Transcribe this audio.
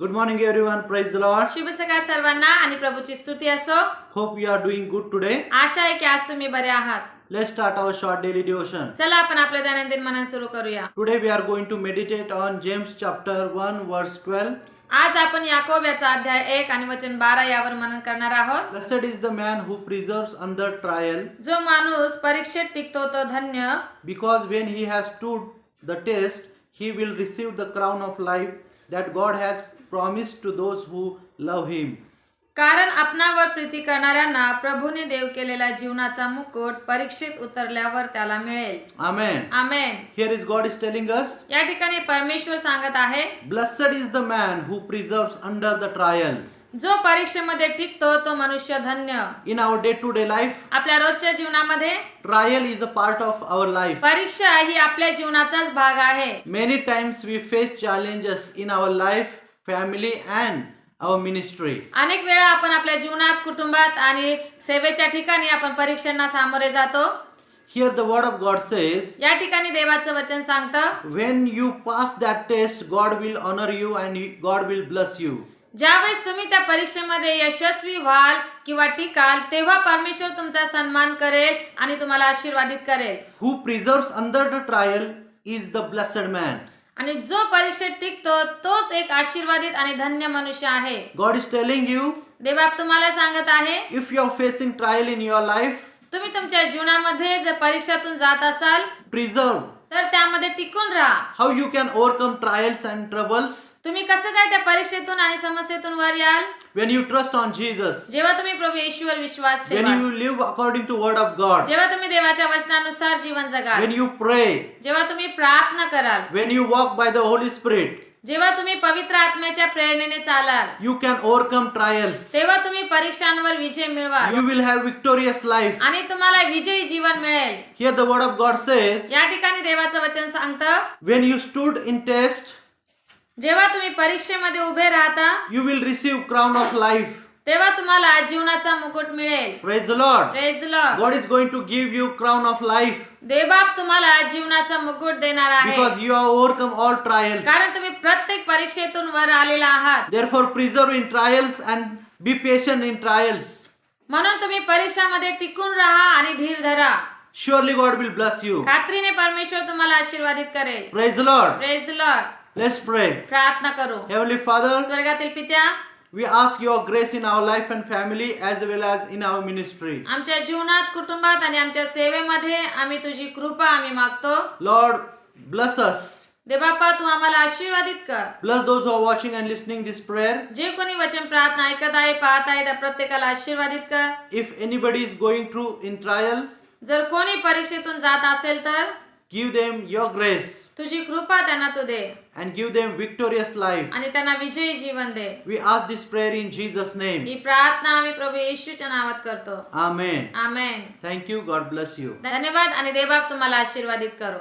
Good morning, everyone. Praise the Lord. शुभ सकाळ सर्वांना आणि प्रभूची स्तुती असो Hope you are doing good today. आशा आहे की आज तुम्ही बरे आहात Let's start our short daily devotion. चला आपण आपलं दैनंदिन मनन सुरू करूया Today we are going to meditate on James chapter 1 verse 12. आज आपण याकोब याचा अध्याय एक आणि वचन बारा यावर मनन करणार आहोत Blessed is the man who preserves under trial, जो माणूस परीक्षेत टिकतो तो धन्य because when he has stood the test, he will receive the crown of life that God has promise to those who love him कारण आपणावर प्रीती करणाऱ्यांना प्रभूने देव केलेला जीवनाचा मुकुट परीक्षेत उतरल्यावर त्याला मिळेल. Amen amen here is God is telling us या ठिकाणी परमेश्वर सांगत आहे blessed is the man who persevere under the trial जो परीक्षेमध्ये टिकतो तो मनुष्य धन्य. In our day to day life आपल्या रोजच्या जीवनामध्ये trial is a part of our life परीक्षा ही आपल्या जीवनाचाच भाग आहे. Many times we face challenges in our life family, and our ministry. अनेक वेळा आपण आपल्या जीवनात कुटुंबात आणि सेवेच्या ठिकाणी आपण परीक्षांना सामोरे जातो Here, the word of God says, या ठिकाणी देवाचं वचन सांगतं when you pass that test, God will honor you and He- God will bless you. ज्यावेळेस तुम्ही त्या परीक्षेमध्ये यशस्वी व्हाल किंवा टिकाल तेव्हा परमेश्वर तुमचा सन्मान करेल आणि तुम्हाला आशीर्वादित करेल Who preserves under the trial is the blessed man. आणि जो परीक्षेत टिकतो तोच एक आशीर्वादित आणि धन्य मनुष्य आहे God is telling you, देवबाप तुम्हाला सांगत आहे if you are facing trial in your life, तुम्ही तुमच्या जीवनामध्ये जर परीक्षातून जात असाल preserve. तर त्यामध्ये टिकून राहा. How you can overcome trials and troubles तुम्ही कसं काय त्या परीक्षेतून आणि समस्येतून वर याल? When you trust on Jesus जेव्हा तुम्ही प्रभू येशूवर विश्वास when you live according to word of God जेव्हा तुम्ही देवाच्या वचनानुसार जीवन जगा वेन यू प्रे जेव्हा तुम्ही प्रार्थना कराल. When you walk by the holy spirit जेव्हा तुम्ही पवित्र आत्म्याच्या प्रेरणेने चालाल यू कॅन ओव्हरकम ट्रायल्स तेव्हा तुम्ही परीक्षांवर विजय मिळवा you will have victorious life आणि तुम्हाला विजयी जीवन मिळेल. Here the word of God says या ठिकाणी देवाचं वचन सांगत when you stood in test जेव्हा तुम्ही परीक्षेमध्ये उभे राहता you will receive crown of life तेव्हा तुम्हाला जीवनाचा मुकुट मिळेल. Praise Lord praise Lord God is going to give you crown of life देवाप तुम्हाला जीवनाचा मुकुट देणार आहे. Because you are overcome all trials कारण तुम्ही प्रत्येक परीक्षेतून वर आलेला आहात. Therefore persevere in trials and be patient in trials म्हणून तुम्ही परीक्षामध्ये टिकून राहा आणि धीर धरा. Surely God will bless you खात्रीने परमेश्वर तुम्हाला आशीर्वादित करेल. Praise Lord praise Lord let's pray प्रार्थना करू. हेवनली फादर स्वर्गातील पित्या we ask your grace in our life and family as well as in our ministry. आमच्या जीवनात कुटुंबात आणि आमच्या सेवेमध्ये आम्ही तुझी कृपा आम्ही मागतो Lord, bless us. देवबापा तू आम्हाला आशीर्वादित कर Bless those who are watching and listening this prayer. जे कोणी वचन प्रार्थना ऐकत आहे पाहत आहे त्या प्रत्येकाला आशीर्वादित कर If anybody is going through in trial, जर कोणी परीक्षेतून जात असेल तर give them your grace तुझी कृपा त्यांना तू दे. And give them victorious life आणि त्यांना विजयी जीवन दे. We ask this prayer in Jesus name ही प्रार्थना आम्ही प्रभू येशूच्या नावात करतो. Amen amen thank you God bless you धन्यवाद आणि देवा तुम्हाला आशीर्वादित करू.